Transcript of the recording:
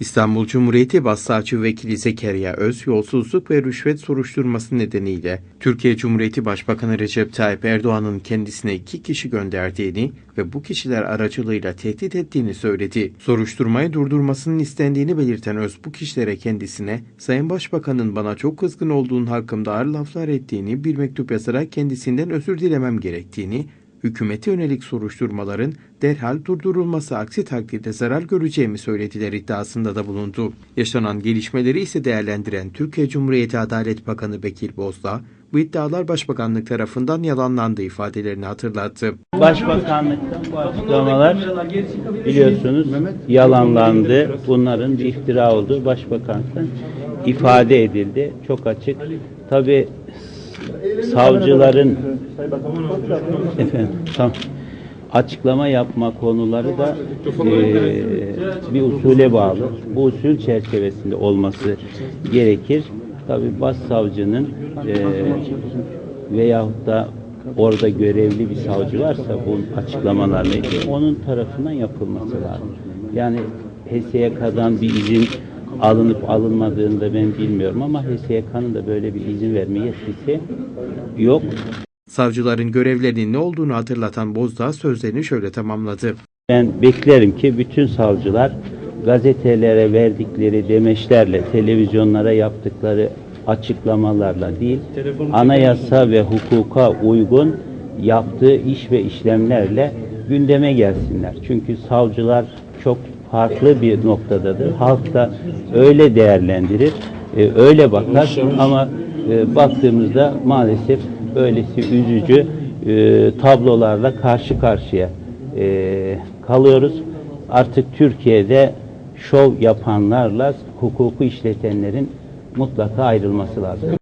İstanbul Cumhuriyeti Başsavcı Vekili Zekeriya Öz, yolsuzluk ve rüşvet soruşturması nedeniyle Türkiye Cumhuriyeti Başbakanı Recep Tayyip Erdoğan'ın kendisine iki kişi gönderdiğini ve bu kişiler aracılığıyla tehdit ettiğini söyledi. Soruşturmayı durdurmasının istendiğini belirten Öz, bu kişilere kendisine Sayın Başbakan'ın bana çok kızgın olduğun hakkımda ağır laflar ettiğini bir mektup yazarak kendisinden özür dilemem gerektiğini hükümete yönelik soruşturmaların derhal durdurulması aksi takdirde zarar göreceğimi söylediler iddiasında da bulundu. Yaşanan gelişmeleri ise değerlendiren Türkiye Cumhuriyeti Adalet Bakanı Bekir Bozdağ, bu iddialar Başbakanlık tarafından yalanlandığı ifadelerini hatırlattı. Başbakanlıktan bu açıklamalar biliyorsunuz yalanlandı. Bunların bir iftira olduğu başbakanlıktan ifade edildi. Çok açık. Tabi savcıların efendim tam açıklama yapma konuları da eee, bir usule bağlı. Bu usul çerçevesinde olması gerekir. Tabi başsavcının eee veyahut da orada görevli bir savcı varsa bu açıklamalarla onun tarafından yapılması lazım. Yani HSYK'dan bir izin alınıp alınmadığını da ben bilmiyorum ama HSYK'nın da böyle bir izin verme yetkisi yok. Savcıların görevlerinin ne olduğunu hatırlatan Bozdağ sözlerini şöyle tamamladı. Ben beklerim ki bütün savcılar gazetelere verdikleri demeçlerle, televizyonlara yaptıkları açıklamalarla değil, anayasa ve hukuka uygun yaptığı iş ve işlemlerle gündeme gelsinler. Çünkü savcılar çok farklı bir noktadadır. Halk da öyle değerlendirir, e, öyle bakar ama e, baktığımızda maalesef böylesi üzücü e, tablolarla karşı karşıya e, kalıyoruz. Artık Türkiye'de şov yapanlarla hukuku işletenlerin mutlaka ayrılması lazım.